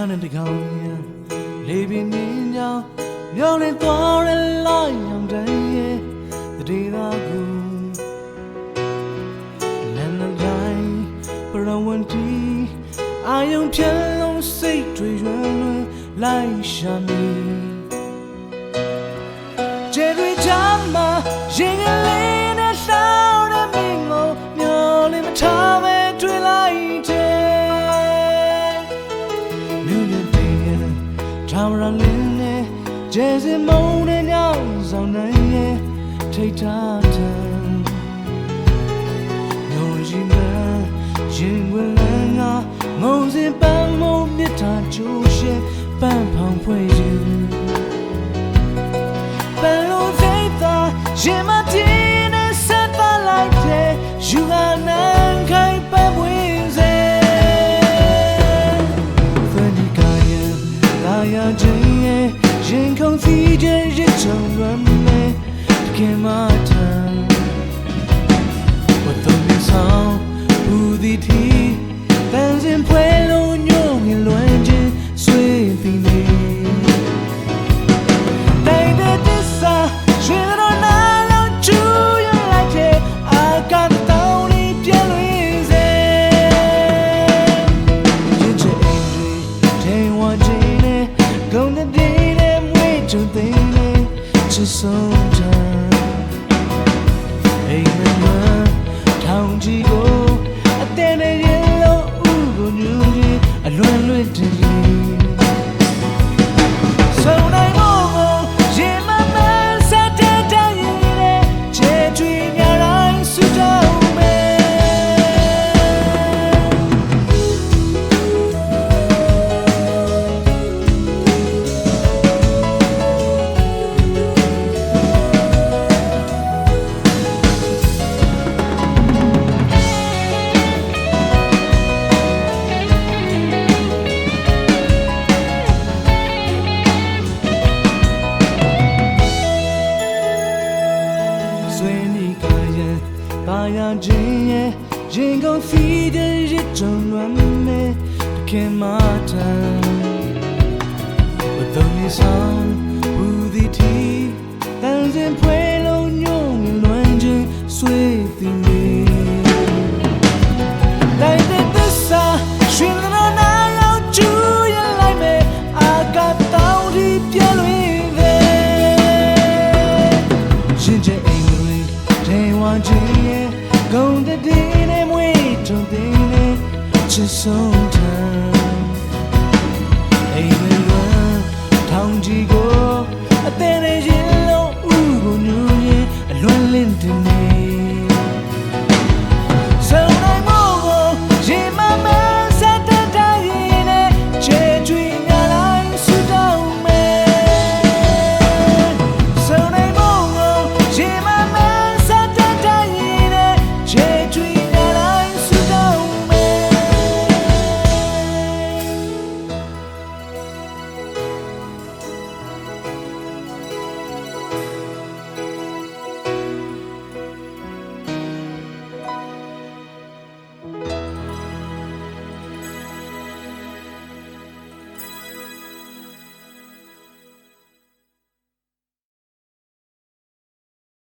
များနဲ့တကောင်များလေးပင်မြင်းကြောင်မျောလင်းသွားရလိုက်ရောင်တန်းရဲ့တတိသာကူလမ်းတိုင်းပရဝန္တီအာယုံဖြလုံးစိတ်တွေရွမ်းလွန်လိုက်ရှာမီကျဲတွေချမ်းမှာရင် ထာဝရလင်းနဲ့ဂျေစင်မုံနဲ့ညောင်ဆောင်နိုင်ရဲ့ထိတ်ထားတယ်ညိုကြီးမရင်ဝင်လန်းကငုံစင်ပန်းမုံမြစ်တာကျိုးရှင်ပန်းဖောင်ဖွဲ့ခြင်းပန်းလုံးစိတ်သာရင်မ ရစ်ချောင်းရမ်းနေခင်မထန်ဝတ်သွန်ဆောင်ဘူးဒီတီတန်စင်ဖွဲ ချစ်ဆုံးချာအိမ်မမထောင်ကြီးကိုအတဲ့နဲ့ရင်လုံးဥကိုညူကြီးအလွန်လွတ်တည် 把呀真耶，人工飞的日正乱美，不看马tan我等你上不敌题，但是配龙牛你乱真随地你。带着的伞，寻到那要注意来没？阿嘎到底别乱飞。ရှင် sometime အိမ်ဝင်ကထောင်ကြီးကိုအသေးသေးရင်လုံးဥကိုညူရင်အလွန်လင့်တဲ့